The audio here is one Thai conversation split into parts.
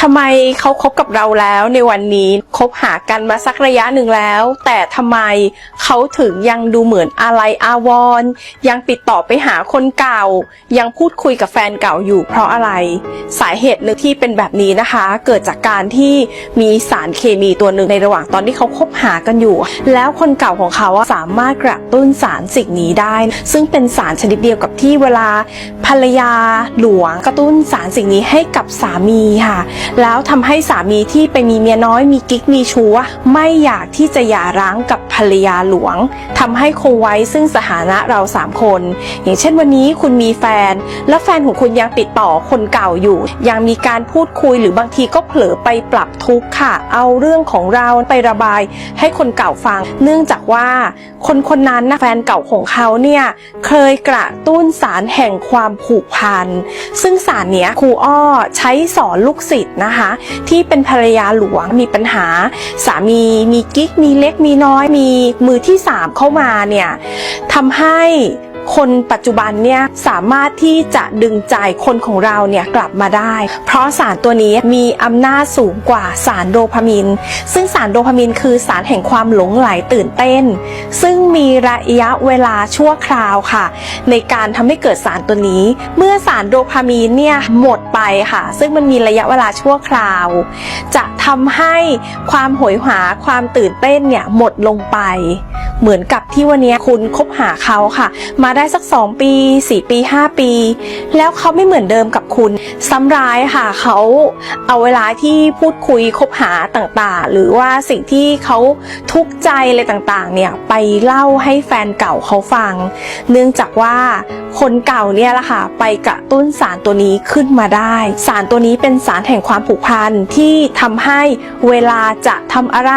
ทำไมเขาคบกับเราแล้วในวันนี้คบหากันมาสักระยะหนึ่งแล้ว แต่ทำไมเขาถึงยังดูเหมือนอะไรอาวรณ์ยังติดต่อไปหาคนเก่า ยังพูดคุยกับแฟนเก่าอยู่เพราะอะไร สาเหตุหนึ่งที่เป็นแบบนี้นะคะ เกิดจากการที่มีสารเคมีตัวหนึ่งในระหว่างตอนที่เขาคบหากันอยู่ แล้วคนเก่าของเขาสามารถกระตุ้นสารสิ่งนี้ได้ ซึ่งเป็นสารชนิดเดียวกับที่เวลาภรรยาหลวงกระตุ้นสารสิ่งนี้ให้กับสามีค่ะแล้วทำให้สามีที่ไปมีเมียน้อยมีกิ๊กมีชู้ไม่อยากที่จะหย่าร้างกับภรรยาหลวงทำให้คงไว้ซึ่งสถานะเราสามคน อย่างเช่นวันนี้คุณมีแฟน และแฟนของคุณยังติดต่อคนเก่าอยู่ ยังมีการพูดคุยหรือบางทีก็เผลอไปปรับทุกข์ค่ะ เอาเรื่องของเราไประบาย ให้คนเก่าฟัง เนื่องจากว่า คนคนนั้นนะแฟนเก่าของเขาเนี่ยเคยกระตุ้นสารแห่งความผูกพันซึ่งสารเนี้ยครูอ้อใช้สอนลูกศิษย์นะคะ ที่เป็นภรรยาหลวงมีปัญหา สามีมีกิ๊กมีเล็กมีน้อยมีมือที่สามเข้ามาเนี่ยทำให้ คนปัจจุบันเนี่ยสามารถที่จะดึงใจคนของเราเนี่ยกลับมาได้ เพราะสารตัวนี้มีอำนาจสูงกว่าสารโดพามิน ซึ่งสารโดพามินคือสารแห่งความหลงไหลตื่นเต้น ซึ่งมีระยะเวลาชั่วคราวค่ะ ในการทำให้เกิดสารตัวนี้ เมื่อสารโดพามีนเนี่ยหมดไปค่ะ ซึ่งมันมีระยะเวลาชั่วคราว จะทำให้ความโหยหาความตื่นเต้นเนี่ยหมดลงไป เหมือนกับ ที่วันนี้คุณคบหาเขาค่ะ มาได้สัก 2 ปี 4 ปี 5 ปี แล้วเขาไม่เหมือนเดิมกับคุณซ้ำร้ายค่ะเขาเอาเวลาที่พูดคุยคบหาต่างๆ หรือว่าสิ่งที่เขาทุกข์ใจอะไรต่างๆ เนี่ยไปเล่าให้แฟนเก่าเขาฟัง เนื่องจากว่าคนเก่าเนี่ยแหละค่ะ ไปกระตุ้นสารตัวนี้ขึ้นมาได้ สารตัวนี้เป็นสารแห่งความผูกพันที่ทำให้เวลาจะทำอะไร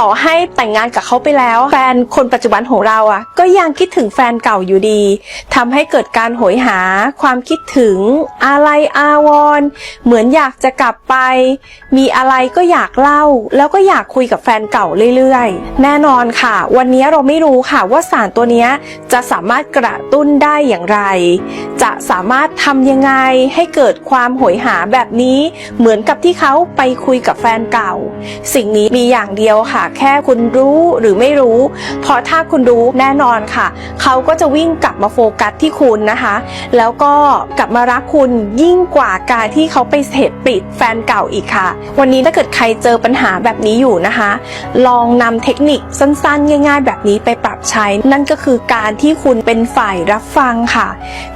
ต่อให้แต่งงานกับเขาไปแล้ว แฟนคนปัจจุบันของเราอะก็ยังคิดถึงแฟนเก่าอยู่ดีทำให้เกิดการโหยหา ความคิดถึง อะไรอาวร์เหมือนอยากจะกลับไป มีอะไรก็อยากเล่า แล้วก็อยากคุยกับแฟนเก่าเรื่อยๆ แน่นอนค่ะ วันนี้เราไม่รู้ค่ะว่าสารตัวนี้จะสามารถกระตุ้นได้อย่างไร จะสามารถทำยังไงให้เกิดความโหยหาแบบนี้เหมือนกับที่เขาไปคุยกับแฟนเก่า สิ่งนี้มีอย่างเดียวค่ะ แค่คุณรู้หรือไม่รู้ เพราะถ้าคุณรู้แน่นอนค่ะ เขาก็จะวิ่งกลับมาโฟกัสที่คุณนะคะ แล้วก็กลับมารักคุณยิ่งกว่าการที่เขาไปเสพติดแฟนเก่าอีกค่ะ วันนี้ถ้าเกิดใครเจอปัญหาแบบนี้อยู่นะคะ ลองนำเทคนิคสั้นๆ ง่ายๆ แบบนี้ไปปรับใช้ นั่นก็คือการที่คุณเป็นฝ่ายรับฟังค่ะ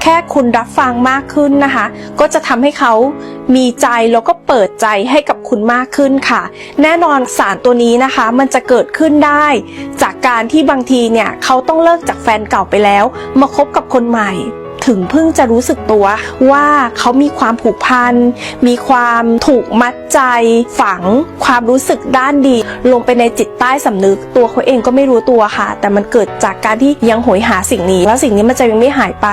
แค่คุณรับฟังมากขึ้นนะคะ ก็จะทำให้เขามีใจแล้วก็เปิดใจให้กับคุณมากขึ้นค่ะ แน่นอนสารตัวนี้นะคะ มันจะเกิดขึ้นได้ จากการที่บางทีเนี่ยเขาต้องเลิกจากแฟนเก่าไปแล้ว มาคบกับคนใหม่ ถึงเพิ่งจะรู้สึกตัวว่าเขามีความผูกพัน มีความถูกมัดใจ ฝังความรู้สึกด้านดี ลงไปในจิตใต้สำนึก ตัวเขาเองก็ไม่รู้ตัวค่ะ แต่มันเกิดจากการที่ยังโหยหาสิ่งนี้ แล้วสิ่งนี้มันจะยังไม่หายไป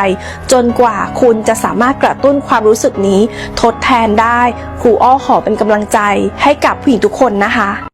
จนกว่าคุณจะสามารถกระตุ้นความรู้สึกนี้ ทดแทนได้ครูอ้อขอเป็นกำลังใจให้กับผู้หญิงทุกคนนะคะ